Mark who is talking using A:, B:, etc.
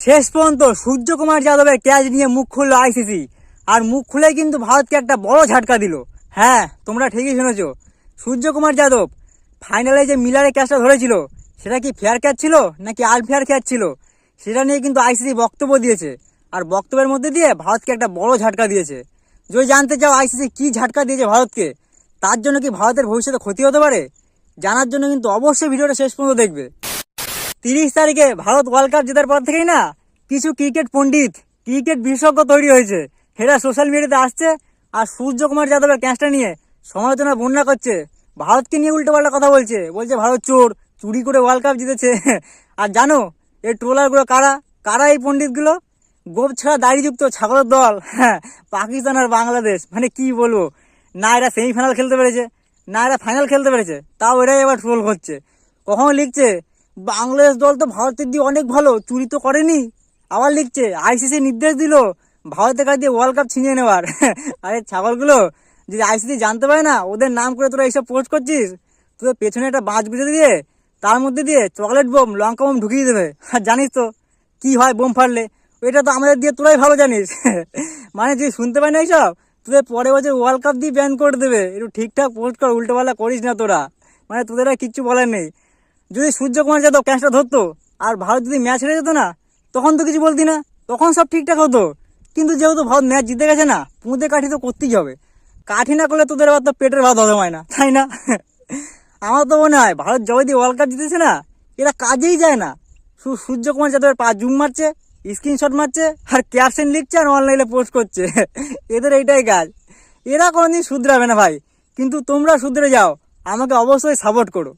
A: শেষ পর্যন্ত সূর্যকুমার যাদবের ক্যাচ নিয়ে মুখ খুললো আইসিসি আর মুখ খুলে কিন্তু ভারতকে একটা বড় ঝাটকা দিল। হ্যাঁ তোমরা ঠিকই শুনেছ। সূর্যকুমার যাদব, ফাইনালে যে মিলারে ক্যাচটা ধরেছিল, সেটা কি ফেয়ার ক্যাচ ছিল নাকি আনফেয়ার ক্যাচ ছিল? সেটা নিয়ে কিন্তু আইসিসি বক্তব্য দিয়েছে। আর বক্তব্যের মধ্যে দিয়ে ভারতকে একটা বড় ঝাটকা দিয়েছে। যদি জানতে চাও আইসিসি কি ঝাটকা দিয়েছে ভারতকে, তার জন্য কি ভারতের ভবিষ্যতে ক্ষতি হতে পারে, জানার জন্য কিন্তু অবশ্যই ভিডিওটা শেষ পর্যন্ত দেখবে। তিরিশ তারিখে ভারত ওয়ার্ল্ড কাপ জেতার পর থেকেই না কিছু ক্রিকেট পণ্ডিত, ক্রিকেট বিশেষজ্ঞ তৈরি হয়েছে। এরা সোশ্যাল মিডিয়াতে আসছে আর সূর্যকুমার যাদবের ক্যাচটা নিয়ে সমালোচনা, বন্যা করছে। ভারতকে নিয়ে উল্টোপাল্টা কথা বলছে। বলছে, ভারত চোর, চুরি করে ওয়ার্ল্ড কাপ জিতেছে। আর জানো, এই ট্রোলারগুলো কারা? কারা এই পণ্ডিতগুলো? গোপ ছাড়া দাড়িযুক্ত ছাগলের দল। হ্যাঁ পাকিস্তান আর বাংলাদেশ। মানে কি বলব? না, এরা সেমিফাইনাল খেলতে পেরেছে। না, এরা ফাইনাল খেলতে পেরেছে। তাও এরাই এবার ট্রোল করছে। কখনো লিখছে বাংলাদেশ দল তো ভারতের দিয়ে অনেক ভালো, চুরি তো করেনি। আবার লিখছে আইসিসি নির্দেশ দিল, ভারতের কাছ দিয়ে ওয়ার্ল্ড কাপ ছিনিয়ে নেওয়ার। আরে ছাগলগুলো, যদি আইসিসি জানতে পারে না, ওদের নাম করে তোরা এইসব পোস্ট করছিস? তোদের পেছনে একটা বাঁশ গুঁজে দিয়ে, তার মধ্যে দিয়ে চকলেট বোম লঙ্কা বোম ঢুকিয়ে দেবে। আর জানিস তো, কি হয় বোম ফাটলে? ওইটা তো আমাদের দিয়ে তোরাই ভালো জানিস। মানে তুই শুনতে পাই না এইসব? তোদের পরে বছর ওয়ার্ল্ড কাপ দিয়ে ব্যান করে দেবে। একটু ঠিকঠাক পোস্ট কর, উল্টোপাল্টা করিস না তোরা। মানে তোদের আর কিচ্ছু বলার নেই। যদি সূর্যকুমার যাদব ক্যাচটা ধরতো, আর ভারত যদি ম্যাচ হেরে যেত না, তখন তো কিছু বলতি না। তখন সব ঠিকঠাক হতো। কিন্তু যেহেতু ভারত ম্যাচ জিতে গেছে না, পুঁতে কাঠি তো করতেই হবে। কাঠি না করলে তোদের আবার তো পেটের ভাত হজম হয় না, তাই না? আমার তো মনে হয় ভারত জয় দিয়ে ওয়ার্ল্ড কাপ জিতেছে না, এরা কাজেই যায় না। শুধু সূর্যকুমার যাদবের পা জুম মারছে স্ক্রিনশট মারছে, আর ক্যাপশন লিখছে, আর অনলাইনে পোস্ট করছে। এদের এইটাই কাজ। এরা কোনোদিন শুধরাবে না ভাই। কিন্তু তোমরা শুধরে যাও, আমাকে অবশ্যই সাপোর্ট করো।